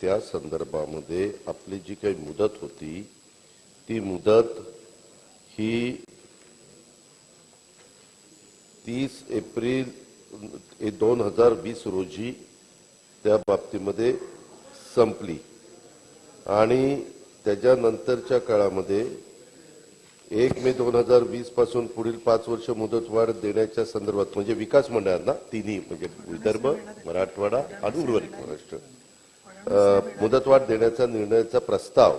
त्या संदर्भामध्ये आपली जी काही मुदत होती ती मुदत ही तीस एप्रिल दोन हजार वीस रोजी त्या बाबतीमध्ये संपली. आणि त्याच्यानंतरच्या काळामध्ये एक मे दोन हजार वीसपासून पुढील पाच वर्ष मुदतवाढ देण्याच्या संदर्भात म्हणजे विकास मंडळांना तिन्ही म्हणजे विदर्भ मराठवाडा आणि उर्वरित महाराष्ट्र मुदतवाढ देण्याचा निर्णयाचा प्रस्ताव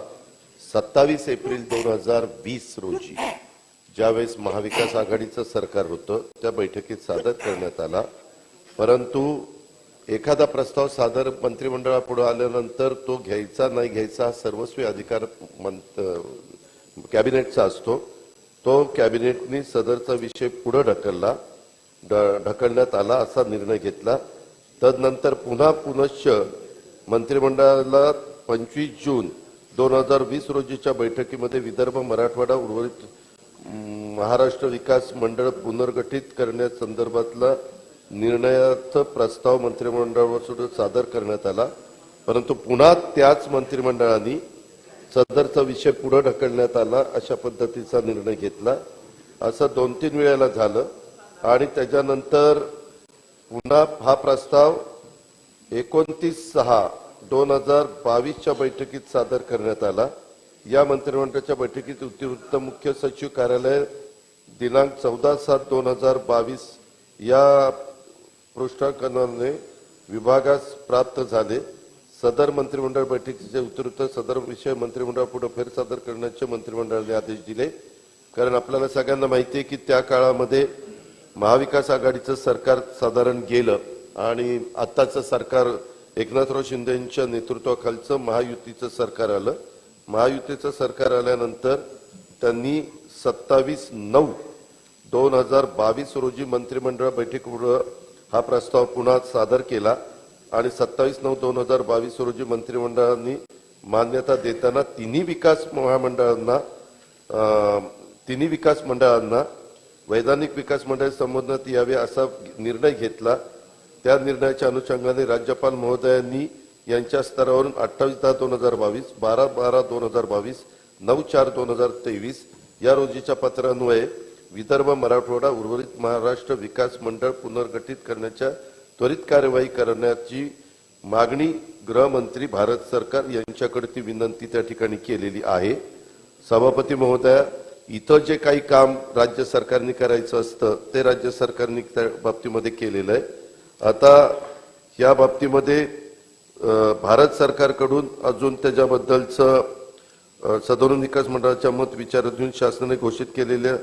सत्तावीस एप्रिल दोन हजार वीस रोजी ज्यावेळेस महाविकास आघाडीचं सरकार होतं त्या बैठकीत सादर करण्यात आला. परंतु एखादा प्रस्ताव सादर मंत्रिमंडळापुढे आल्यानंतर तो घ्यायचा नाही घ्यायचा हा सर्वस्वी अधिकार कॅबिनेटचा असतो. तो कॅबिनेटने सदरचा विषय पुढे ढकलला ढ- ढकलण्यात आला असा निर्णय घेतला. तदनंतर पुन्हा पुनश्च मंत्रिमंडळाला पंचवीस जून दोन हजार वीस रोजीच्या बैठकीमध्ये विदर्भ मराठवाडा उर्वरित महाराष्ट्र विकास मंडळ पुनर्गठित करण्यासंदर्भातला निर्णयाचा प्रस्ताव मंत्रिमंडळावर सुद्धा सादर करण्यात आला. परंतु पुन्हा त्याच मंत्रिमंडळाने सदरचा विषय पुढे ढकलण्यात आला अशा पद्धतीचा निर्णय घेतला. असं दोन तीन वेळेला झालं आणि त्याच्यानंतर पुन्हा हा प्रस्ताव एकोणतीस सहा दोन हजार बावीसच्या बैठकीत सादर करण्यात आला. या मंत्रिमंडळाच्या बैठकीत अतिरिक्त मुख्य सचिव कार्यालय दिनांक चौदा सात दोन हजार बावीस या पृष्ठांकनाने विभागास प्राप्त झाले. सदर मंत्रिमंडळ बैठकीचे उत्तरोत्तर सदर विषय मंत्रिमंडळापुढे फेरसादर करण्याचे मंत्रिमंडळाने आदेश दिले. कारण आपल्याला सगळ्यांना माहिती आहे की त्या काळामध्ये महाविकास आघाडीचं सरकार साधारण गेलं. आणि आत्ताचं सरकार एकनाथराव शिंदेंच्या नेतृत्वाखालचं महायुतीचं सरकार आलं. महायुतीचं सरकार आल्यानंतर त्यांनी सत्तावीस नऊ दोन हजार बावीस रोजी मंत्रिमंडळ बैठकीपुढे हा प्रस्ताव पुन्हा सादर केला आणि सत्तावीस नऊ दोन हजार बावीस रोजी मंत्रिमंडळांनी मान्यता देताना तिन्ही विकास महामंडळांना तिन्ही विकास मंडळांना वैधानिक विकास मंडळ संबोधण्यात यावे असा निर्णय घेतला. त्या निर्णयाच्या अनुषंगाने राज्यपाल महोदयांनी यांच्या स्तरावरून अठ्ठावीस दहा दोन हजार बावीस बारा बारा दोन हजार बावीस नऊ चार दोन हजार तेवीस या रोजीच्या पत्रान्वये विदर्भ मराठवाडा उर्वरित महाराष्ट्र विकास मंडळ पुनर्गठित करण्याच्या त्वरित कार्यवाही करण्याची मागणी गृहमंत्री भारत सरकार यांच्याकडे ती विनंती त्या ठिकाणी केलेली आहे. सभापती महोदया इथं जे काही काम राज्य सरकारने करायचं असतं ते राज्य सरकारने त्या बाबतीमध्ये केलेलं आहे. आता या बाबतीमध्ये भारत सरकारकडून अजून त्याच्याबद्दलचं सदरून विकास मंडळाच्या मत विचारात घेऊन शासनाने घोषित केलेल्या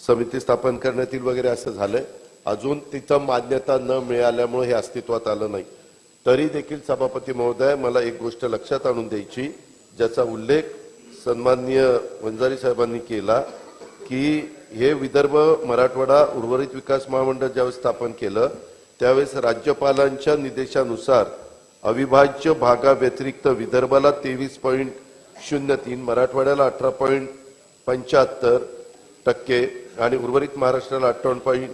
समिती स्थापन करण्यात येईल वगैरे असं झालंय. अजून तिथं मान्यता न मिळाल्यामुळे हे अस्तित्वात आलं नाही. तरी देखील सभापती महोदय मला एक गोष्ट लक्षात आणून द्यायची ज्याचा उल्लेख सन्माननीय वंजारी साहेबांनी केला की हे विदर्भ मराठवाडा उर्वरित विकास महामंडळ ज्यावेळेस स्थापन केलं त्यावेळेस राज्यपालांच्या निर्देशानुसार अविभाज्य भागाव्यतिरिक्त विदर्भाला तेवीस पॉईंट शून्य तीन मराठवाड्याला अठरा पॉईंट पंच्याहत्तर टक्के आणि उर्वरित महाराष्ट्राला अठ्ठावन्न पॉईंट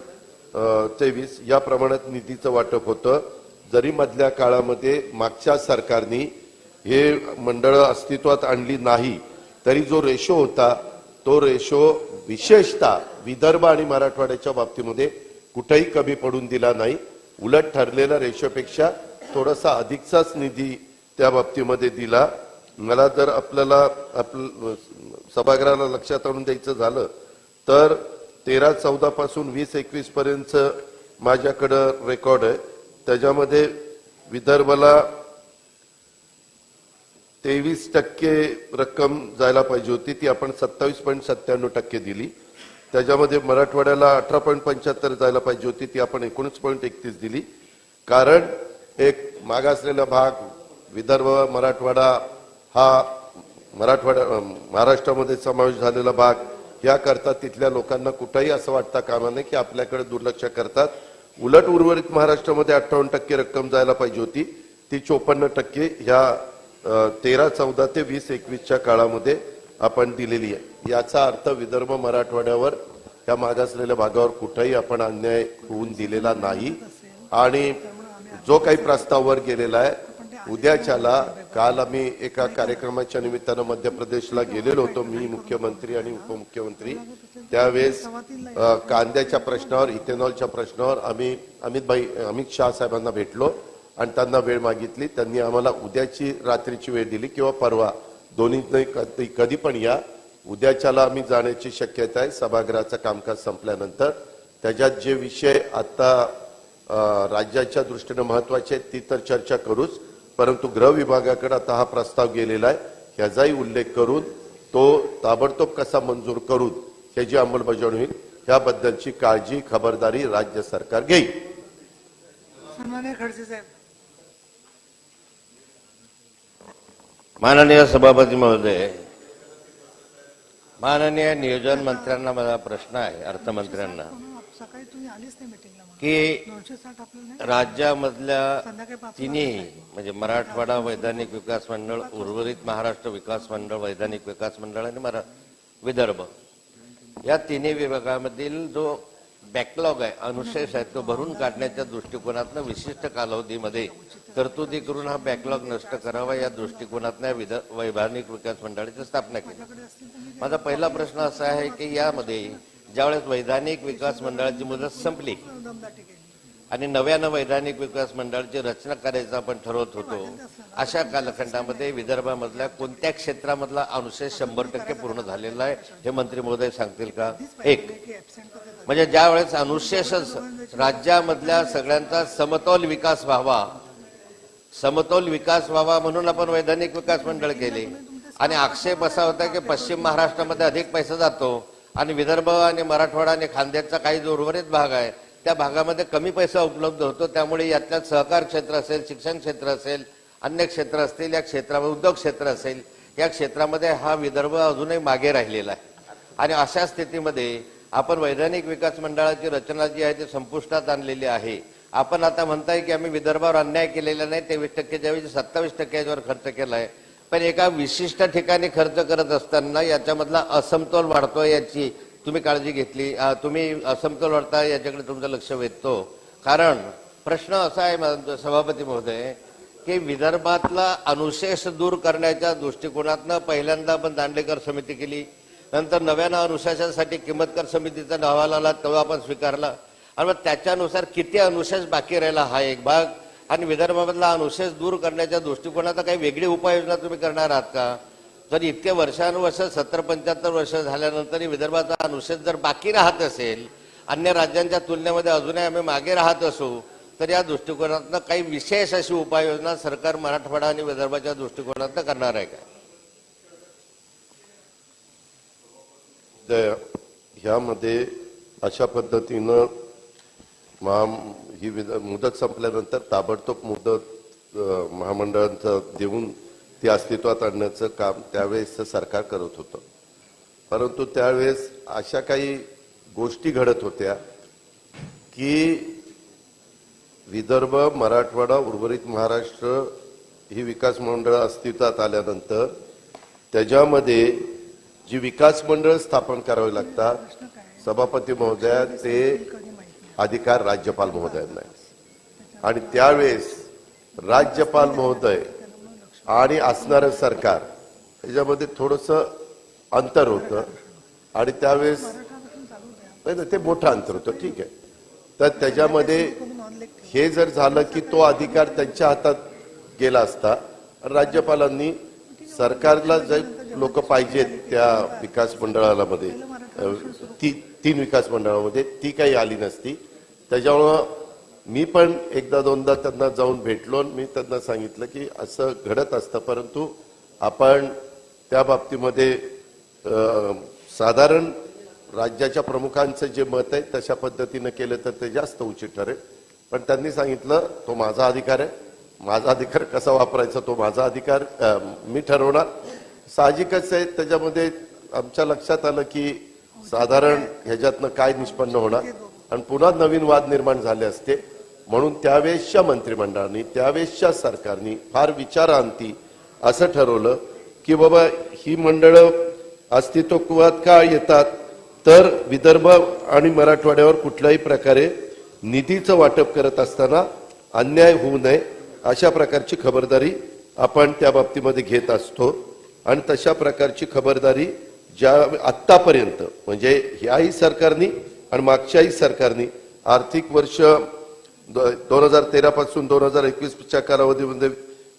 तेवीस या प्रमाणात निधीचं वाटप होतं. जरी मधल्या काळामध्ये मागच्या सरकारने हे मंडळं अस्तित्वात आणली नाही तरी जो रेशो होता तो रेशो विशेषतः विदर्भ आणि मराठवाड्याच्या बाबतीमध्ये कुठेही कमी पडून दिला नाही. उलट ठरलेल्या रेशोपेक्षा थोडासा अधिकचाच निधी त्या बाबतीमध्ये दिला. मला जर आपल्याला सभागृहाला लक्षात आणून द्यायचं झालं तर तेरा चौदा पासून वीस एकवीस पर्यंत माझ्याकडं रेकॉर्ड आहे. त्याच्यामध्ये विदर्भाला तेवीस टक्के रक्कम जायला पाहिजे होती. ती आपण सत्तावीस पॉईंट सत्त्याण्णव टक्के दिली. त्याच्यामध्ये मराठवाड्याला अठरा पॉईंट पंच्याहत्तर जायला पाहिजे होती ती आपण एकोणीस पॉईंट एकतीस दिली. कारण एक मागासलेला भाग विदर्भ मराठवाडा हा मराठवाड्या महाराष्ट्रामध्ये समावेश झालेला भाग याकरता तिथल्या लोकांना कुठंही असं वाटता कामा नये की आपल्याकडे दुर्लक्ष करतात. उलट उर्वरित महाराष्ट्रामध्ये अठ्ठावन्न टक्के रक्कम जायला पाहिजे होती. ती चोपन्न टक्के ह्या तेरा चौदा ते वीस एकवीसच्या काळामध्ये आपण दिलेली आहे. याचा अर्थ विदर्भ मराठवाड्यावर या मागासलेल्या भागावर कुठेही आपण अन्याय होऊन दिलेला नाही. आणि जो काही प्रस्ताववर गेलेला आहे उद्याच्याला काल आम्ही एका कार्यक्रमाच्या निमित्तानं मध्य प्रदेशला गेलेलो होतो मी मुख्यमंत्री आणि उपमुख्यमंत्री. त्यावेळेस कांद्याच्या प्रश्नावर इथेनॉलच्या प्रश्नावर आम्ही अमित भाई अमित शाह साहेबांना भेटलो आणि त्यांना वेळ मागितली. त्यांनी आम्हाला उद्याची रात्रीची वेळ दिली किंवा परवा दोन्ही कधी पण या. उद्याच्याला आम्ही जाण्याची शक्यता आहे. सभागृहाचं कामकाज संपल्यानंतर. त्याच्यात जे विषय आता राज्याच्या दृष्टीने महत्त्वाचे आहेत ती तर चर्चा करूच. परंतु गृह विभागाकडे आता हा प्रस्ताव गेलेला आहे. ह्याचाही उल्लेख करून तो ताबडतोब कसा मंजूर करून ह्याची अंमलबजावणी होईल ह्याबद्दलची काळजी खबरदारी राज्य सरकार घेईल. खडसे साहेब. माननीय सभापती महोदय माननीय नियोजन मंत्र्यांना माझा प्रश्न आहे अर्थमंत्र्यांना. की राज्यामधल्या तिन्ही म्हणजे मराठवाडा वैधानिक विकास मंडळ उर्वरित महाराष्ट्र विकास मंडळ वैधानिक विकास मंडळ आणि मरा विदर्भ या तिन्ही विभागामधील जो बॅकलॉग आहे. अनुशेष आहे तो भरून काढण्याच्या दृष्टिकोनातनं विशिष्ट कालावधीमध्ये तरतुदी करून हा बॅकलॉग नष्ट करावा या दृष्टिकोनातनं विध- वैधानिक विकास मंडळाची स्थापना केली. माझा पहिला प्रश्न असा आहे की यामध्ये ज्यावेळेस वैधानिक विकास मंडळाची मुदत संपली आणि नव्यानं वैधानिक विकास मंडळाची रचना करायचं आपण ठरवत होतो अशा कालखंडामध्ये विदर्भामधल्या कोणत्या क्षेत्रामधला अनुशेष शंभर टक्के पूर्ण झालेला आहे हे मंत्री महोदय सांगतील का? एक. म्हणजे ज्या वेळेस अनुशेषच राज्यामधल्या सगळ्यांचा समतोल विकास व्हावा समतोल विकास व्हावा म्हणून आपण वैधानिक विकास मंडळ केले. आणि आक्षेप असा होता की पश्चिम महाराष्ट्रामध्ये अधिक पैसा जातो आणि विदर्भ आणि मराठवाडा आणि खांद्याचा काही जो उर्वरित भाग आहे त्या भागामध्ये कमी पैसा उपलब्ध होतो. त्यामुळे यातल्या सहकार क्षेत्र असेल शिक्षण क्षेत्र असेल अन्य क्षेत्र असतील या क्षेत्रामध्ये उद्योग क्षेत्र असेल या क्षेत्रामध्ये हा विदर्भ अजूनही मागे राहिलेला आहे. आणि अशा स्थितीमध्ये आपण वैधानिक विकास मंडळाची रचना जी आहे ती संपुष्टात आणलेली आहे. आपण आता म्हणताय की आम्ही विदर्भावर अन्याय केलेला नाही तेवीस टक्केच्या ऐवजी सत्तावीस टक्के याच्यावर खर्च आहे पण एका विशिष्ट ठिकाणी खर्च करत असताना याच्यामधला असमतोल वाढतोय याची तुम्ही काळजी घेतली तुम्ही असमतोल वाढताय याच्याकडे तुमचं लक्ष वेधतो. कारण प्रश्न असा आहे सभापती महोदय की विदर्भातला अनुशेष दूर करण्याच्या दृष्टिकोनातनं पहिल्यांदा आपण दांडेकर समिती केली नंतर नव्यानं अनुशासनासाठी किंमतकर समितीचा अहवाल आला तेव्हा आपण स्वीकारला. आणि मग त्याच्यानुसार किती अनुशेष बाकी राहिला हा एक भाग. आणि विदर्भामधला अनुशेष दूर करण्याच्या दृष्टिकोनाचा काही वेगळी उपाययोजना तुम्ही करणार आहात का? जर इतके वर्षानुवर्ष सत्तर पंच्याहत्तर वर्ष झाल्यानंतरही विदर्भाचा अनुशेष जर बाकी राहत असेल अन्य राज्यांच्या तुलनेमध्ये अजूनही आम्ही मागे राहत असू तर या दृष्टिकोनातनं काही विशेष अशी उपाययोजना सरकार मराठवाडा आणि विदर्भाच्या दृष्टिकोनातनं करणार आहे का? त्या- ह्यामध्ये अशा पद्धतीनं महा ही विध- मुदत संपल्यानंतर ताबडतोब मुदत महामंडळांचं देऊन ती अस्तित्वात आणण्याचं काम त्यावेळेस सरकार करत होतं. परंतु त्यावेळेस अशा काही गोष्टी घडत होत्या की विदर्भ मराठवाडा उर्वरित महाराष्ट्र ही विकास मंडळ अस्तित्वात आल्यानंतर त्याच्यामध्ये जी विकास मंडळ स्थापन करावी लागतात सभापती महोदया ते अधिकार राज्यपाल महोदयांना आणि त्यावेळेस राज्यपाल महोदय आणि असणारं सरकार याच्यामध्ये थोडस अंतर होतं. आणि त्यावेळेस नाही ते मोठं अंतर होतं. ठीक आहे. तर त्याच्यामध्ये हे जर झालं की तो अधिकार त्यांच्या हातात गेला असता राज्यपालांनी सरकारला जर लोक पाहिजेत त्या विकास मंडळाला मध्ये ती तीन विकास मंडळामध्ये. ती काही आली नसती. त्याच्यामुळं मी पण एकदा दोनदा त्यांना जाऊन भेटलो आणि मी त्यांना सांगितलं की असं घडत असतं. परंतु आपण त्या बाबतीमध्ये साधारण राज्याच्या प्रमुखांचं जे मत आहे तशा पद्धतीनं केलं तर ते जास्त उचित ठरेल. पण त्यांनी सांगितलं तो माझा अधिकार आहे. माझा अधिकार कसा वापरायचा तो माझा अधिकार मी ठरवणार. साहजिकच आहे. त्याच्यामध्ये आमच्या लक्षात आलं की साधारण ह्याच्यातनं काय निष्पन्न होणार? आणि पुन्हा नवीन वाद निर्माण झाले असते. म्हणून त्यावेळेसच्या मंत्रिमंडळाने त्यावेळेसच्या सरकारने फार विचारांती असं ठरवलं की बाबा ही मंडळं अस्तित्वात का येतात? तर विदर्भ आणि मराठवाड्यावर कुठल्याही प्रकारे निधीचं वाटप करत असताना अन्याय होऊ नये अशा प्रकारची खबरदारी आपण त्या बाबतीमध्ये घेत असतो. आणि तशा प्रकारची खबरदारी ज्या आत्तापर्यंत म्हणजे ह्याही सरकारनी आणि मागच्याही सरकारनी आर्थिक वर्ष दोन हजार तेरापासून दोन हजार एकवीसच्या कालावधीमध्ये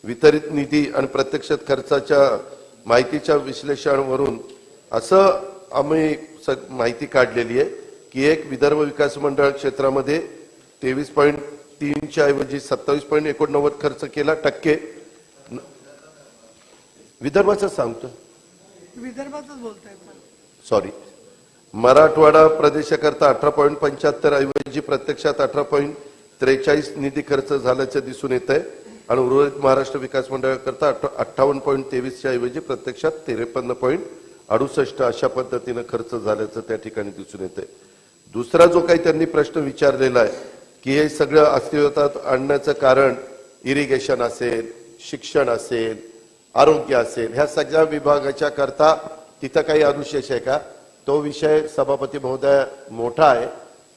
वितरित निधी आणि प्रत्यक्षात खर्चाच्या माहितीच्या विश्लेषणावरून असं आम्ही माहिती काढलेली आहे की एक विदर्भ विकास मंडळ क्षेत्रामध्ये तेवीस पॉईंट तीनच्या ऐवजी सत्तावीस पॉईंट एकोणनव्वद खर्च केला टक्के. विदर्भाचं सांगतो विदर्भातच बोलतायत सर. सॉरी मराठवाडा प्रदेशाकरता अठरा पॉईंट पंच्याहत्तर ऐवजी प्रत्यक्षात अठरा पॉईंट त्रेचाळीस निधी खर्च झाल्याचं दिसून येत आहे आणि उर्वरित महाराष्ट्र विकास मंडळाकरता अठ्ठावन्न पॉईंट तेवीसच्या ऐवजी प्रत्यक्षात त्रेपन्न पॉईंट अडुसष्ट अशा पद्धतीनं खर्च झाल्याचं त्या ठिकाणी दिसून येत आहे दुसरा जो काही त्यांनी प्रश्न विचारलेला आहे की हे सगळं अस्तित्वात आणण्याचं कारण इरिगेशन असेल शिक्षण असेल आरोग्य असेल. ह्या सगळ्या विभागाच्या करता तिथं काही अनुशेष आहे का? तो विषय सभापती महोदय मोठा आहे.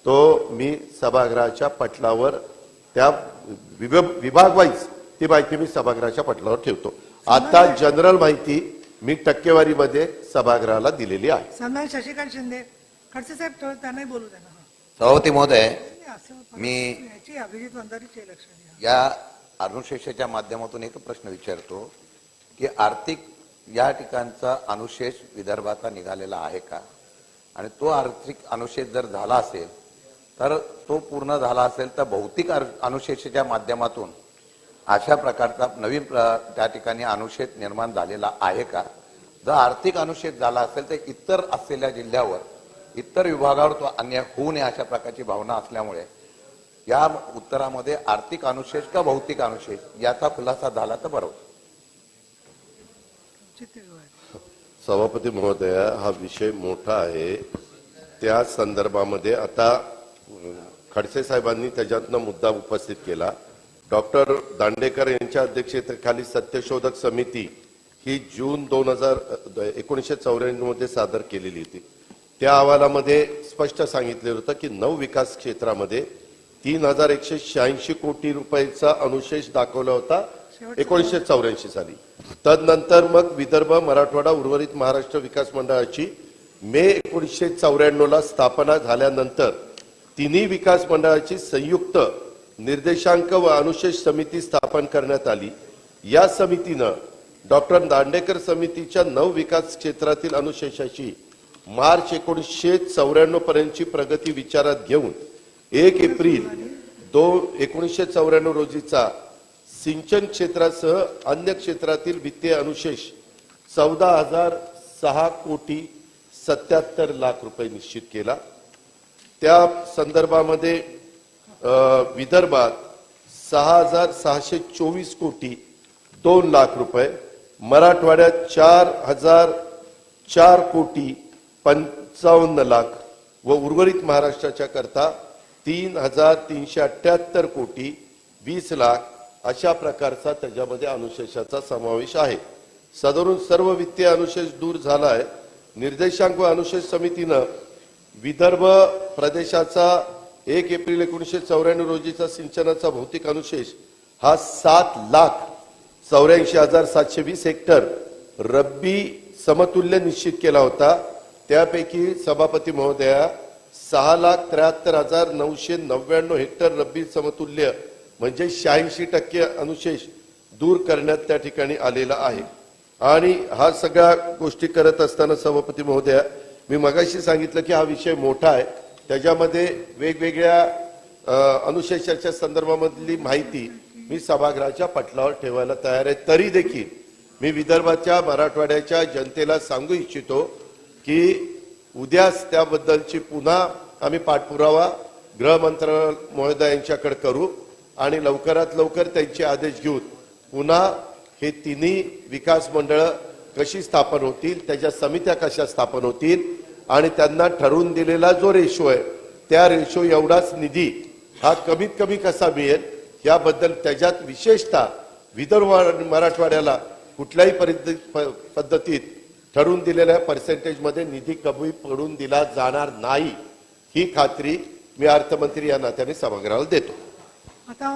तो मी सभागृहाच्या पटलावर त्या विभाग वाईज ती माहिती मी सभागृहाच्या पटलावर ठेवतो. आता जनरल माहिती मी टक्केवारीमध्ये सभागृहाला दिलेली आहे. शशिकांत शिंदे खडसे साहेब बोलू सभापती महोदय मी-. या अनुशेषाच्या माध्यमातून एक प्रश्न विचारतो. की आर्थिक या ठिकाणचा अनुशेष विदर्भाचा निघालेला आहे का? आणि तो आर्थिक अनुशेष जर झाला असेल तर तो पूर्ण झाला असेल तर भौतिक अनुशेषाच्या माध्यमातून अशा प्रकारचा नवीन प्र- त्या ठिकाणी अनुशेष निर्माण झालेला आहे का? जर आर्थिक अनुशेष झाला असेल तर इतर असलेल्या जिल्ह्यावर इतर विभागावर तो अन्याय होऊ नये अशा प्रकारची भावना असल्यामुळे या उत्तरामध्ये आर्थिक अनुशेष का भौतिक अनुशेष याचा खुलासा झाला तर बरोबर. सभापती महोदय हा विषय मोठा आहे. त्या संदर्भामध्ये आता खडसे साहेबांनी त्याच्यातनं मुद्दा उपस्थित केला. डॉक्टर दांडेकर यांच्या अध्यक्षतेखाली सत्यशोधक समिती ही जून दोन हजार एकोणीसशे चौऱ्याण्णवमध्ये सादर केलेली होती. त्या अहवालामध्ये स्पष्ट सांगितलेलं होतं की नऊ विकास क्षेत्रामध्ये तीन हजार एकशे शहाऐंशी कोटी रुपयाचा अनुशेष दाखवला होता. एकोणीसशे चौऱ्याऐंशी साली. तदनंतर मग विदर्भ मराठवाडा उर्वरित महाराष्ट्र विकास मंडळाची मे एकोणीसशे चौऱ्याण्णव ला स्थापना झाल्यानंतर तिन्ही विकास मंडळाची संयुक्त निर्देशांक व अनुशेष समिती स्थापन करण्यात आली. या समितीनं डॉक्टर दांडेकर समितीच्या नऊ विकास क्षेत्रातील अनुशेषाची मार्च एकोणीसशे चौऱ्याण्णव पर्यंतची प्रगती विचारात घेऊन एक एप्रिल दोन एकोणीसशे चौऱ्याण्णव रोजीचा सिंचन क्षेत्रासह अन्य क्षेत्रातील वित्तीय अनुशेष चौदा हजार सहा कोटी सत्याहत्तर लाख रुपये निश्चित केला. त्या संदर्भामध्ये विदर्भात सहा हजार सहाशे चोवीस कोटी दोन लाख रुपये मराठवाड्यात चार हजार चार कोटी पंचावन्न लाख व उर्वरित महाराष्ट्राच्या करता तीन हजार तीनशे अठ्ठ्याहत्तर कोटी वीस लाख अशा प्रकारचा त्याच्यामध्ये अनुशेषाचा समावेश आहे. सदरून सर्व वित्तीय अनुशेष दूर झाला आहे निर्देशांक व अनुशेष समितीनं विदर्भ प्रदेशाचा एक एप्रिल एकोणीसशे चौऱ्याण्णव रोजीचा सिंचनाचा भौतिक अनुशेष हा सात लाख चौऱ्याऐंशी हजार सातशे वीस हेक्टर रब्बी समतुल्य निश्चित केला होता. त्यापैकी सभापती महोदया सहा लाख त्र्याहत्तर हजार नऊशे नव्याण्णव हेक्टर रब्बी समतुल्य म्हणजे शहाऐंशी टक्के अनुशेष दूर करण्यात त्या ठिकाणी आलेला आहे. आणि हा सगळ्या गोष्टी करत असताना सभापती महोदया मी मगाशी सांगितलं की हा विषय मोठा आहे. त्याच्यामध्ये वेगवेगळ्या अनुशेषाच्या संदर्भामधली माहिती मी सभागृहाच्या पटलावर ठेवायला तयार आहे. तरी देखील मी विदर्भाच्या मराठवाड्याच्या जनतेला सांगू इच्छितो की उद्याच त्याबद्दलची पुन्हा आम्ही पाठपुरावा गृह मंत्रालय महोदयांच्याकडे करू. आणि लवकरात लवकर त्यांचे आदेश घेऊन पुन्हा हे तिन्ही विकास मंडळं कशी स्थापन होतील त्याच्या समित्या कशा स्थापन होतील आणि त्यांना ठरवून दिलेला जो रेशो आहे त्या रेशो एवढाच निधी हा कमीत कमी कसा मिळेल याबद्दल त्याच्यात विशेषतः विदर्भ आणि मराठवाड्याला कुठल्याही परिद- प- पद्धतीत ठरवून दिलेल्या पर्सेंटेजमध्ये निधी कमी पडून दिला जाणार नाही. ही खात्री मी अर्थमंत्री या नात्याने सभागृहाला देतो. आता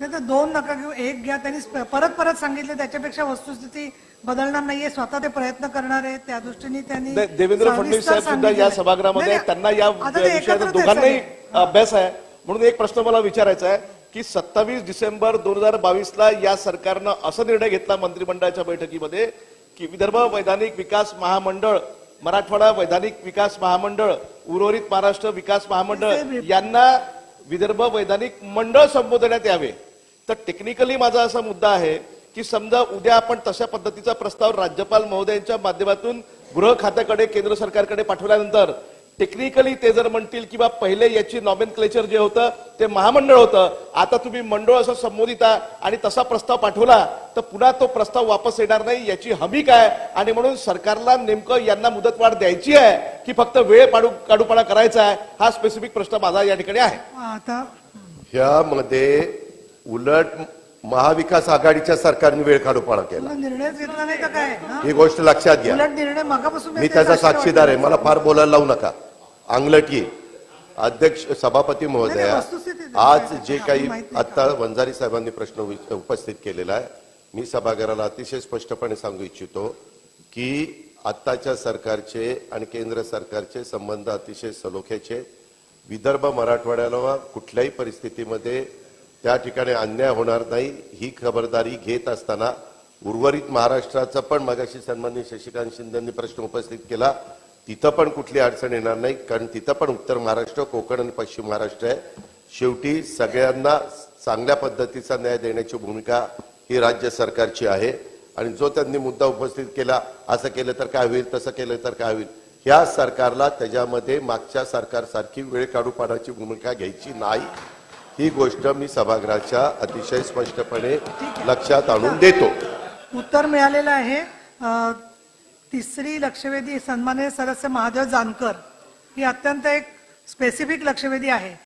नाही तर दोन नका घेऊ एक घ्या त्यांनी परत परत सांगितलं त्याच्यापेक्षा वस्तुस्थिती बदलणार नाहीये स्वतः ते प्रयत्न करणार आहेत त्या दृष्टीने त्यांनी देवेंद्र फडणवीस साहेब सुद्धा या. सभागृहामध्ये. त्यांना या दोघांनाही. अभ्यास आहे म्हणून एक प्रश्न मला विचारायचा आहे की सत्तावीस डिसेंबर दोन हजार बावीसला या सरकारनं असा निर्णय घेतला मंत्रिमंडळाच्या बैठकीमध्ये की विदर्भ वैधानिक विकास महामंडळ मराठवाडा वैधानिक विकास महामंडळ उर्वरित महाराष्ट्र विकास महामंडळ यांना विदर्भ वैधानिक मंडळ संबोधण्यात यावे. तर टेक्निकली माझा असा मुद्दा आहे की समजा उद्या आपण तशा पद्धतीचा प्रस्ताव राज्यपाल महोदयांच्या माध्यमातून गृह खात्याकडे केंद्र सरकारकडे पाठवल्यानंतर टेक्निकली ते जर म्हणतील की बा पहिले याची नॉमेन क्लेचर जे होतं ते महामंडळ होतं. आता तुम्ही मंडळ असं संबोधिता आणि तसा प्रस्ताव पाठवला तर पुन्हा तो प्रस्ताव वापस येणार नाही याची हमी काय? आणि म्हणून सरकारला नेमकं यांना मुदतवाढ द्यायची आहे की फक्त वेळ पाडू काढूपणा करायचा आहे हा स्पेसिफिक प्रश्न माझा या ठिकाणी आहे. आता ह्यामध्ये उलट महाविकास आघाडीच्या सरकारने वेळ काढूपणा केला. हा? ही गोष्ट लक्षात घ्या. उलट निर्णय मगापासून मी त्याचा साक्षीदार आहे. मला फार बोलायला लावू नका. अंगलटी अध्यक्ष सभापती महोदया. आज जे काही माहिती नाही आता वंजारी साहेबांनी प्रश्न उपस्थित केलेला आहे मी सभागृहाला अतिशय स्पष्टपणे सांगू इच्छितो की आत्ताच्या सरकारचे आणि केंद्र सरकारचे संबंध अतिशय सलोख्याचे विदर्भ मराठवाड्याला कुठल्याही परिस्थितीमध्ये त्या ठिकाणी अन्याय होणार नाही ही खबरदारी घेत असताना उर्वरित महाराष्ट्राचा पण मगाशी सन्माननीय शशिकांत शिंदेंनी प्रश्न उपस्थित केला तिथं पण कुठली अडचण येणार नाही कारण तिथं पण उत्तर महाराष्ट्र कोकण आणि पश्चिम महाराष्ट्र आहे. शेवटी सगळ्यांना चांगल्या पद्धतीचा न्याय देण्याची भूमिका ही राज्य सरकारची आहे. आणि जो त्यांनी मुद्दा उपस्थित केला असं केलं तर काय होईल तसं केलं तर काय होईल ह्या सरकारला त्याच्यामध्ये मागच्या सरकारसारखी वेळ काढू पाण्याची भूमिका घ्यायची नाही. ही गोष्ट मी सभागृहाच्या अतिशय स्पष्टपणे लक्षात आणून देतो. उत्तर मिळालेलं आहे. तिसरी लक्षवेधी सन्मान्य सदस्य महादेव जानकर. ही अत्यंत एक स्पेसिफिक लक्षवेधी आहे.